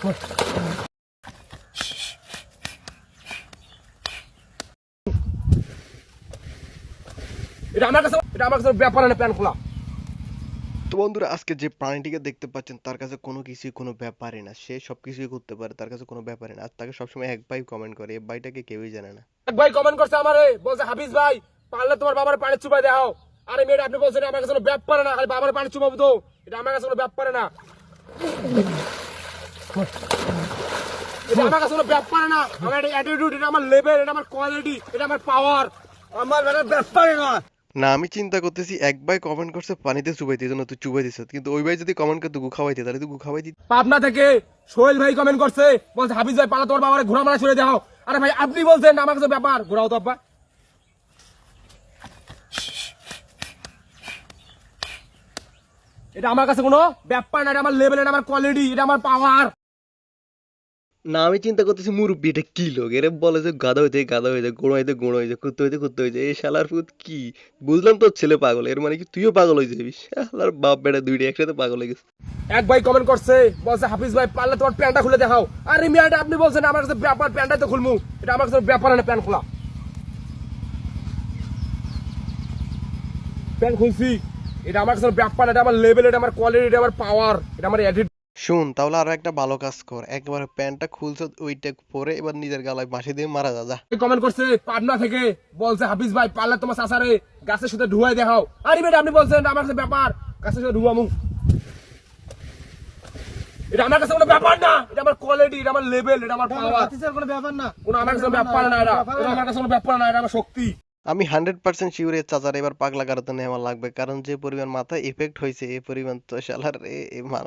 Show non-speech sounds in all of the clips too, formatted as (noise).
এটা আমার কাছে এটা আমার কাছে ব্যাপার না প্যান খোলা। তো বন্ধুরা আজকে যে প্রাণীটিকে দেখতে পাচ্ছেন তার কাছে কোনো কিছুই কোনো ব্যাপারই না। সে সব কিছুই করতে পারে তার কাছে কোনো ব্যাপারই না। আর তাকে সবসময় এক ভাই কমেন্ট করে এই ভাইটাকে কেউই জানে না। এক ভাই কমেন্ট করছে আমারে বলছে হাফিজ ভাই পারলে তোমার বাবার পানি চুপাই দেখাও। আরে মেয়েটা আপনি বলছেন আমার কাছে কোনো ব্যাপার না খালি বাবার পানি চুপাবো তো। এটা আমার কাছে কোনো ব্যাপার না। এটা আমার কাছে কোনো ব্যাপার না। আমার এটা অ্যাটিটিউড এটা আমার লেভেল এটা আমার কোয়ালিটি এটা আমার পাওয়ার আমার এটা ব্যাপার না না আমি চিন্তা করতেছি এক ভাই কমেন্ট করছে পানিতে চুবাইতে জন্য তুই চুবাই দিস কিন্তু ওই ভাই যদি কমেন্ট করতো গু খাওয়াইতে তাহলে তুই গু খাওয়াই দিত পাবনা থেকে সোহেল ভাই কমেন্ট করছে বলছে হাফিজ ভাই পালা তোর বাবার ঘোরা মারা ছেড়ে দাও। আরে ভাই আপনি বলছেন আমার কাছে ব্যাপার। ঘোরাও তো আব্বা। এটা আমার কাছে কোনো ব্যাপার না এটা আমার লেভেল এটা আমার কোয়ালিটি এটা আমার পাওয়ার না, আমি চিন্তা করতেছি মুরব্বী এটা কি লোক? এরা বলে যে গাদা হইতে গাদা হইতে, গোড়ো হইতে গোড়ো হইতে কুত্তে হইতে কুত্তে হইতে এই শালার ফুত কি? বুঝলাম তোর ছেলে পাগল, এর মানে কি তুইও পাগল হয়ে যাবি? শালার বাপ বেটা দুইটা একসাথে পাগল হয়ে গেছে। এক ভাই কমেন্ট করছে, বলছে, হাফিজ ভাই, পারলে তোমার প্যান্টটা খুলে দেখাও। আরে মিয়া এটা আপনি বলছেন, আমার কাছে ব্যাপার, প্যান্টটা তো খুলমু। এটা আমার কাছে ব্যাপার না, প্যান্ট খোলা। প্যান্ট খুলছি। এটা আমার কাছে ব্যাপার এটা আমার লেভেল এটা আমার কোয়ালিটি এটা আমার পাওয়ার এটা আমার অ্যাটিটিউড শুন তাহলে আরও একটা ভালো কাজ কর। একবার প্যান্টটা খুলছ ওইটা পরে এবার নিজের গালায় মাসি দিয়ে মারা যা যা। কমেন্ট করছে পাবনা থেকে বলছে হাফিজ ভাই পারলে তোমার সাসারে গাছের সাথে ধুয়াই দেখাও। আরে বেটা আপনি বলছেন আমার কাছে ব্যাপার গাছের সাথে ধুয়ামু এটা আমার কাছে কোনো ব্যাপার না এটা আমার কোয়ালিটি এটা আমার লেভেল এটা আমার পাওয়ার কোনো ব্যাপার না। কোনো আমার কাছে ব্যাপার না এটা এটা আমার কাছে কোনো ব্যাপার না এটা আমার শক্তি। আমি হান্ড্রেড পার্সেন্ট শিওর এর চাচার এবার পাগলা গারোতে নেওয়া লাগবে কারণ যে পরিমাণ মাথায় এফেক্ট হয়েছে এই পরিমাণ তো শালার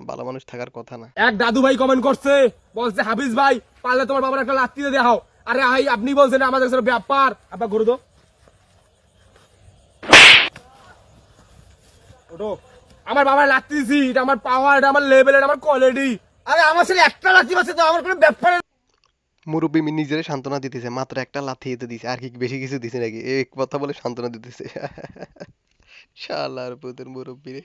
ভালো মানুষ থাকার কথা না। এক দাদু ভাই কমেন্ট করছে বলছে হাফিজ ভাই পারলে তোমার বাবার একটা লাত্তি দিয়ে দেখাও। আরে ভাই আপনি বলছেন আমাদের কাছে ব্যাপার। আবার গরু দো ওটো আমার বাবার লাত্তি দিছি এটা আমার পাওয়ার এটা আমার লেভেল এটা আমার কোয়ালিটি আরে আমার ছেলে একটা লাঠি আছে তো আমার কোনো ব্যাপার। মুরব্বী নিজের সান্ত্বনা দিতেছে, মাত্র একটা লাথি দিতে দিছে, আর কি বেশি কিছু দিছে নাকি? এই কথা বলে সান্ত্বনা দিতেছে। (laughs) শালার পুতের মুরব্বী রে।